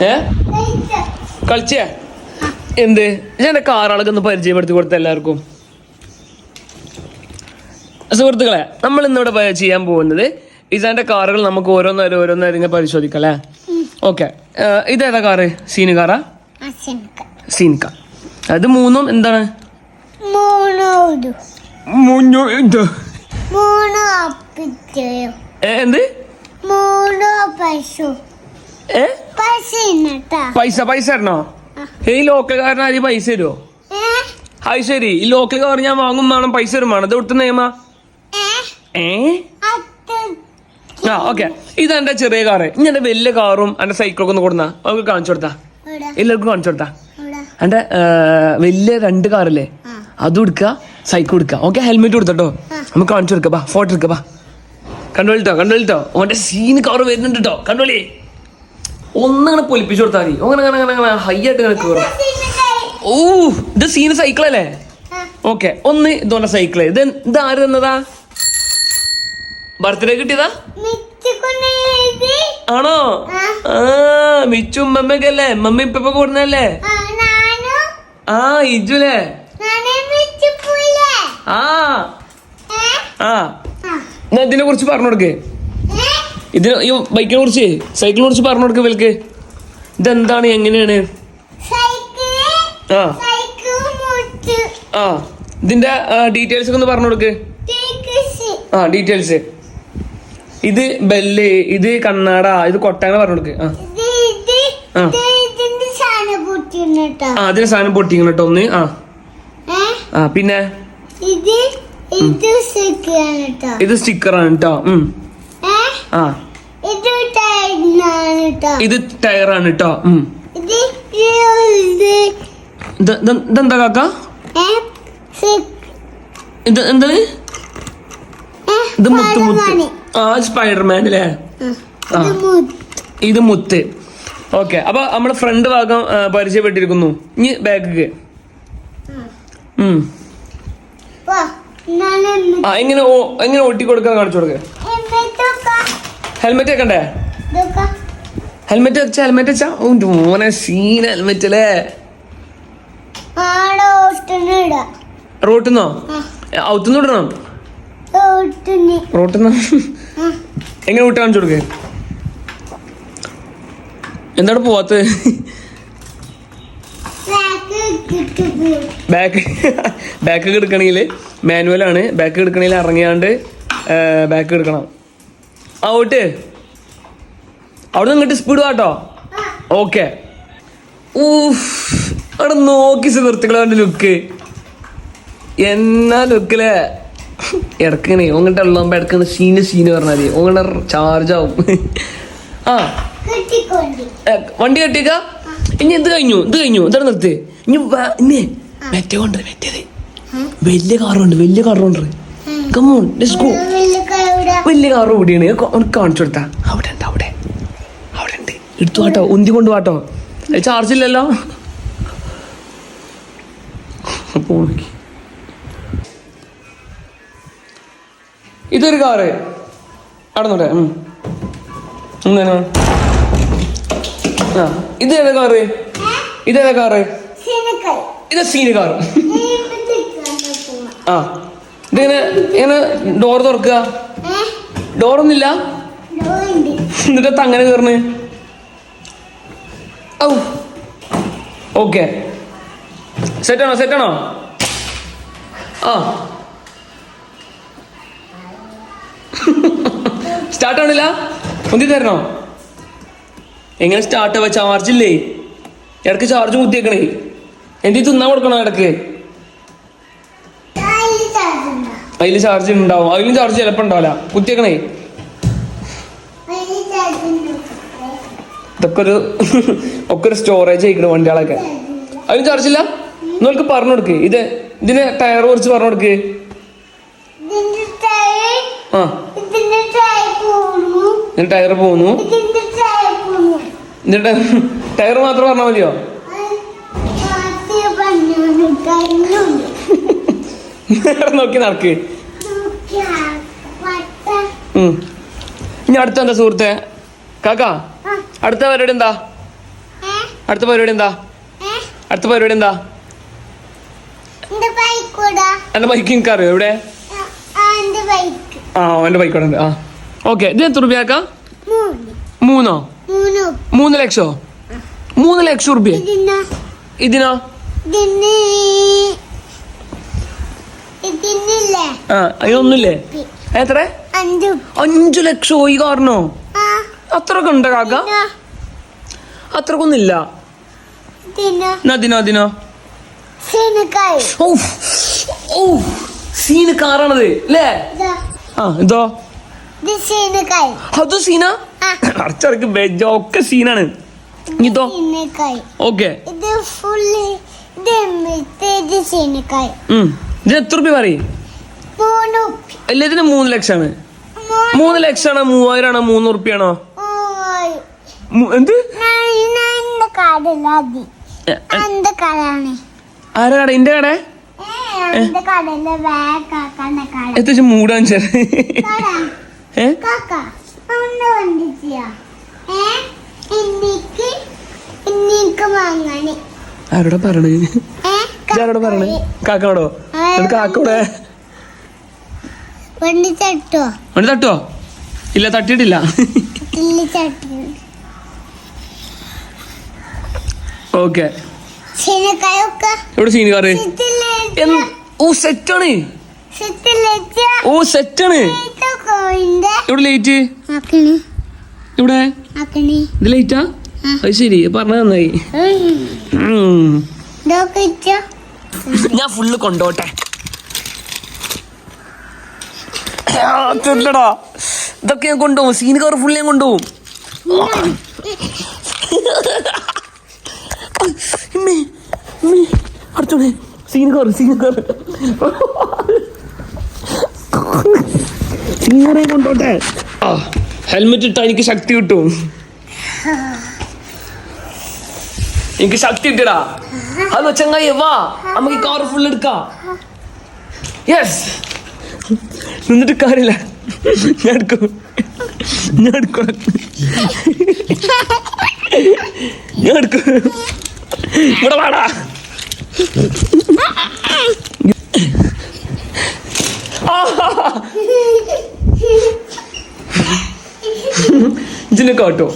ഏ? കളിച്ചേ? എന്ത്? ഞാൻ എന്റെ കാറുകളൊക്കെ ഒന്ന് പരിചയപ്പെടുത്തി കൊടുത്ത എല്ലാവർക്കും. സുഹൃത്തുക്കളെ നമ്മൾ ഇന്നിവിടെ ചെയ്യാൻ പോകുന്നത് ഇതാന്റെ കാറുകൾ നമുക്ക് ഓരോന്നേരം ഓരോന്നേരം ഇങ്ങനെ പരിശോധിക്കാം അല്ലേ? ഓക്കെ ഇതേതാ കാറ് സീന് കാറാ സീൻ കാർ അത് മൂന്നും എന്താണ്? എന്ത്? മൂന്നോ പശു പൈസ പൈസ തരണോ? ഈ ലോക്കൽ കാരണം ആര് പൈസ തരുമോ അത് ശരി. ഈ ലോക്കൽ കാർ ഞാൻ വാങ്ങും വേണം പൈസ തരും വേണം. ഇത് കൊടുത്ത നിയമ? ഏ? ആ ഓക്കെ ഇത് എന്റെ ചെറിയ കാറ് ഇനി എന്റെ വലിയ കാറും എന്റെ സൈക്കിളൊക്കെ ഒന്ന് കൊടുന്ന. അവർക്ക് കാണിച്ചു കൊടുത്താ. എല്ലാവർക്കും കാണിച്ചു കൊടുത്താ. എന്റെ വലിയ രണ്ട് കാറല്ലേ അത് എടുക്കുക സൈക്കിൾ എടുക്കുക ഓക്കെ ഹെൽമെറ്റ് കൊടുത്തോ നമുക്ക് കാണിച്ചു കൊടുക്കാം. ബാ ഫോട്ടോ എടുക്കാം. ബാ. കണ്ടോളിട്ടോ കണ്ടോളിട്ടോ ഓന്റെ സീന് കാറ് വരുന്നുണ്ട് കേട്ടോ കണ്ടോളി. ഒന്നങ്ങനെ പൊലിപ്പിച്ചു കൊടുത്താൽ മതി. അങ്ങനെ അങ്ങനെ അങ്ങനെ അങ്ങനെ ഹൈ ആയിട്ട് ഇങ്ങനെ കയറും ഓ ഇത് സീന് സൈക്കിളല്ലേ ഓക്കെ ഒന്ന് ഇതോന്റെ സൈക്കിൾ ഇത് ഇത് ആര് തന്നതാ? ബർത്ത്ഡേ കിട്ടിയതാ? ആണോ? ആ. മിച്ചും അല്ലേ? മമ്മി ഇപ്പൊ കൊടുന്നല്ലേ ആ ഇജുലേ ആ. ആ. എന്നാ ഇതിനെ കുറിച്ച് പറഞ്ഞു കൊടുക്ക്. ഇതിന് ഈ ബൈക്കിനെ കുറിച്ച് സൈക്കിളിനെ കുറിച്ച് പറഞ്ഞു കൊടുക്ക് വിൽക്ക്. ഇതെന്താണ് എങ്ങനെയാണ്? ആ. ആ. ഇതിന്റെ ഡീറ്റെയിൽസ് ഒക്കെ ഒന്ന് പറഞ്ഞു കൊടുക്ക്. ആ ഡീറ്റെയിൽസ് ഇത് ബെല്ല് ഇത് കണ്ണാട ഇത് കൊട്ടാങ്ങനെ പറഞ്ഞു കൊടുക്ക്. ആ. ആ. അതിന് സാധനം പൊട്ടിക്കണം കേട്ടോ ഒന്ന്. ആ. ആ പിന്നെ? ഇത് സ്റ്റിക്കറാണ് കേട്ടോ ഉം. ആ. ഇത് ടയറാണ് കേട്ടോ ഇതെന്താ കാക്ക? ഇത് എന്താണ് ഇത് മുത്ത് മുത്ത്. ആ സ്പൈഡർമാൻ അല്ലേ? ഇത് മുത്ത്. ഓക്കെ അപ്പൊ നമ്മുടെ ഫ്രണ്ട് ഭാഗം പരിചയപ്പെട്ടിരിക്കുന്നു. ഇനി ബാക്ക് ആ. എങ്ങനെ ഓ എങ്ങനെ ഓട്ടി കൊടുക്കാൻ കാണിച്ചു കൊടുക്ക. ഹെൽമെറ്റ് വെക്കണ്ടേ? ഹെൽമെറ്റ് വെച്ച ഹെൽമെറ്റ് വെച്ചാ? ഓ മോനെ സീൻ ഹെൽമെറ്റ് അല്ലേ? റോട്ടിന്നോ? ഔത്തുനിന്ന് വിടണം ഓട്ടുന്നി റോട്ടിന്ന്? എങ്ങനെ വിട്ട് കാണിച്ചു കൊടുക്കേ? എന്താണ് പോവാത്തത് ബാക്ക് ബാക്ക് ബാക്ക് എടുക്കണമെങ്കിൽ മാനുവലാണ് ബാക്ക് എടുക്കണമെങ്കിൽ ഇറങ്ങിയാണ്ട് ബാക്ക് എടുക്കണം. ആ ഓട്ട് അവിടെ നിന്ന് ഇങ്ങോട്ട് സ്പീഡ് വാട്ടോ ഓക്കെ. ഊഫ് അവിടെ നോക്കി സുഹൃത്തുക്കളെ ലുക്ക് എന്നാ ലുക്കിലെ ഇടക്കണേ ഓങ്ങട്ട് ഉള്ളമ്പോ ഇടക്കുന്ന സീന് സീന് പറഞ്ഞാൽ മതി. ഓങ്ങോട്ട് ചാർജ് ആവും. ആ. വണ്ടി കെട്ടിക്ക ഇനി ഇത് കഴിഞ്ഞു ഇത് കഴിഞ്ഞു. ഇതാണ് നിർത്ത്. ഇനി മെറ്റേ ഇനി മറ്റേ മറ്റേത്. വലിയ കാറുണ്ട് വലിയ കാറുണ്ട് കമോൺ ലെറ്റ്സ് ഗോ വലിയ കാർ ഒന്ന് കാണിച്ചു കൊടുത്താ. അവിടെ ഉണ്ട് അവിടെ. അവിടെ ഉണ്ട്. എടുത്തു വാട്ടോ ഉന്തി കൊണ്ട് വാട്ടോ. ചാർജ് ഇല്ലല്ലോ. ഇതൊരു കാറ് അടന്നോട്ടെ. എന്താണ് ആ ഇത് ഏതാ കാറ് ഇതേതാ കാറ് ഇത് സീന് കാറ് ആ. ഇതിങ്ങനെ ഇങ്ങനെ ഡോർ തുറക്കുക. ഡോറൊന്നില്ല ഡോറൊന്നുമില്ല എന്നിട്ട് അങ്ങനെ കയറണ് ഔ. ഓക്കെ സെറ്റാണോ സെറ്റാണോ ആ. സ്റ്റാർട്ട് ആണില്ല മുന്തി തരണോ? എങ്ങനെ സ്റ്റാർട്ട് ആവാ? ചാർജ് ഇല്ലേ? ഇടയ്ക്ക് ചാർജ് കുത്തിയേക്കണേ. എന്തി തിന്നാ കൊടുക്കണോ ഇടയ്ക്ക് അതിൽ ചാർജ് ഉണ്ടാവും. അതിലും ചാർജ് ചിലപ്പോൾ ഉണ്ടാവില്ല. കുത്തിയേക്കണേ. ഇതൊക്കെ ഒരു ഒക്കെ ഒരു സ്റ്റോറേജ് ആയിക്കണ വണ്ടികളൊക്കെ. അതിലും ചാർജ് ഇല്ല? നിങ്ങൾക്ക് പറഞ്ഞു കൊടുക്ക്. ഇത് ഇതിന് ടയർ കുറിച്ച് പറഞ്ഞു കൊടുക്ക്. ആ. ടയർ പോണു ഇതിന് ടയർ പോകുന്നു ഇതിന്റെ ടയർ മാത്രം പറഞ്ഞാൽ മതിയോ? നേരെ നോക്കി നടക്ക്. ഇനി അടുത്ത എന്താ സുഹൃത്തെ? കാക്ക അടുത്ത പരിപാടി എന്താ? അടുത്ത പരിപാടി എന്താ? അടുത്ത പരിപാടി എന്താ? എന്റെ ബൈക്ക് അറിയോ എവിടെ? ആ എന്റെ ബൈക്ക് അവിടെ ഉണ്ട്. ആ. ഓക്കെ ഇത് എത്ര റുപ്യാക്ക മൂന്ന്. മൂന്നോ? ലക്ഷോ? മൂന്ന് ലക്ഷം റുപ്യ ഇതിന്? ആ അതിനൊന്നുമില്ലേ എത്ര? അഞ്ചു. ലക്ഷം? ഈ കാരണോ അത്രയൊക്കെ ഉണ്ട് കാക്ക? അത്രക്കൊന്നില്ല അതിനോ അതിനോ സീനക്കായി. ഓ ഓ സീന് കാറാണത് അല്ലേ ആ എന്തോ? ഇത് അത് സീന? അടച്ചിറക്ക് അടച്ചടക്ക് വെജ ഒക്കെ സീനാണ് ഇതോ? ഓക്കെ. ഇത് എത്ര രൂപ പറയും? എല്ലാത്തിനും മൂന്ന് ലക്ഷമാണ് മൂന്ന് ലക്ഷമാണോ മൂവായിരം ആണോ മൂന്ന് റുപ്യാണോ എന്ത്? ആരാ കട? എന്റെ കട? എത്തിച്ച് മൂടാൻ ചേർ ഏ? ആരോടാ ഏ ആരോടാ പറയണേ? കാക്കനോടോ കാക്കോടെ വണ്ടി തട്ടോ. വണ്ടി തട്ടോ? ഇല്ല ചട്ടി ഓക്കെ. എവിടെ സീനുകാറ് ഓ സെറ്റാണ്. ഓ സെറ്റാണ്. ആണ് എവിടെ ലേറ്റ് ആക്കണി. ഇത് ലേറ്റാ അത് ശരി പറഞ്ഞ നന്നായി. ഞാൻ ഫുള്ള് കൊണ്ടോട്ടെ. ആ, തരില്ലടാ ഇതൊക്കെ ഞാൻ കൊണ്ടുപോകും. സീൻ കവർ ഫുള്ള് ഞാൻ കൊണ്ടുപോകും. ഇമ്മേ, സീൻ കവർ സീൻ കവർ സീനറെ കൊണ്ടോട്ടെ ആ ഹെൽമെറ്റ് ഇട്ടാ എനിക്ക് ശക്തി കിട്ടും. എനിക്ക് ശക്തി കിട്ടിയടാ. ഹലോ ചങ്ങായി വാ. നമുക്ക് കാർ ഫുൾ എടുക്കാം. യെസ് നിന്നിട്ട് കാര്യമില്ല. ഞാൻ എടുക്കും. ഞാൻ എടുക്കും. ഞാൻ എടുക്കും. ഇവിടെ വാടാ. ജിന്നെ കാട്ടോ.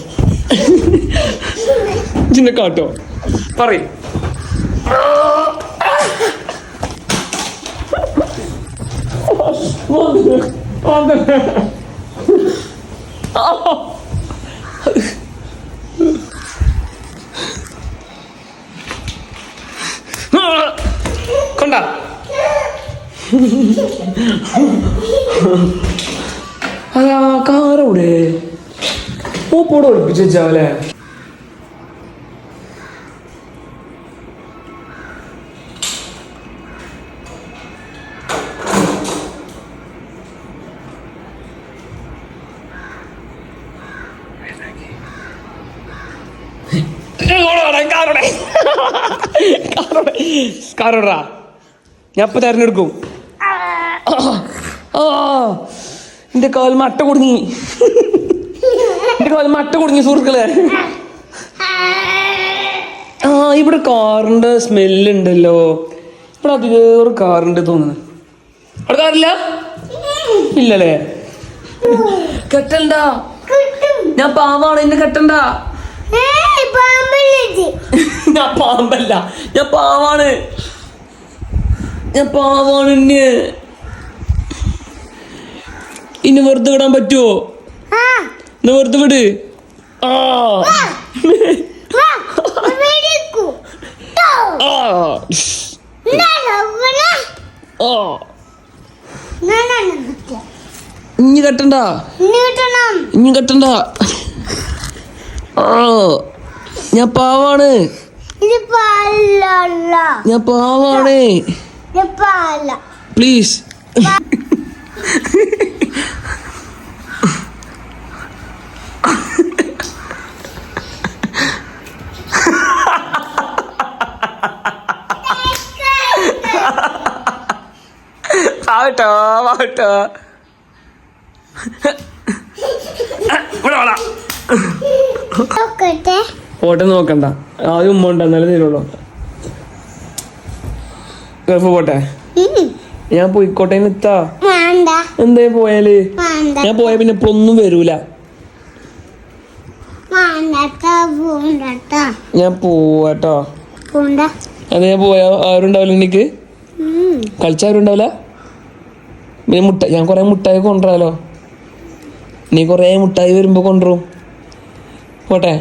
ജിന്നെ കാട്ടോ. പറയും. കൊണ്ട. അതാ കാറവിടെ? മൂപ്പോടെ ഒളിപ്പിച്ചാവല്ലേ കാറോടാ ഞാൻ ഇപ്പൊ തെരഞ്ഞെടുക്കും. ആ എന്റെ കാൽ മട്ട കുടുങ്ങി. എന്റെ കാൽ മട്ട കുടുങ്ങി സുഹൃത്തുക്കളെ. ആ ഇവിടെ കാറിന്റെ സ്മെല്ല് ഉണ്ടല്ലോ ഇവിടെ അതിലേറെ കാറുണ്ട് തോന്നുന്നു. അവിടെ കാറില്ല? ഇല്ലല്ലേ? കെട്ടണ്ട? കിട്ടും. ഞാൻ പാവാണ് എന്നെ കെട്ടണ്ട? ഞാൻ പാമ്പല്ല ഞാൻ പാവാണ്. ഞാൻ പാവാണ് ഇന്നെ. ഇനി വെറുതെ വിടാൻ പറ്റുമോ ഇന്ന് വെറുതെ വിട്. ആ. ഇനി കെട്ടണ്ട. ഇനി കെട്ടണ്ട. ആ. ഞാൻ പാവാണ്. ഞാൻ പാവാണേ. പ്ലീസ് ആവട്ടോ ആവട്ടോ ഇവിടെ വേണം നോക്കട്ടെ. പോട്ടെ നോക്കണ്ട. ആദ്യം ഉമ്മ ഉണ്ട്? എന്നാലേ തരുള്ളൂ. ഗൾഫ് പോട്ടെ. ഞാൻ പോയിക്കോട്ടെ എത്താ എന്തേ പോയാൽ? ഞാൻ പോയ പിന്നെ ഇപ്പൊ ഒന്നും വരൂല. ഞാൻ പോവാട്ടോ അതെ ഞാൻ പോയ. ആരുണ്ടാവില്ല എനിക്ക് കളിച്ച കളിച്ചാരുണ്ടാവില്ല പിന്നെ മുട്ട ഞാൻ കുറെ മുട്ടായി കൊണ്ടുവരാലോ നീ കുറെ മുട്ടായി വരുമ്പോ കൊണ്ടുവരും പോട്ടെ?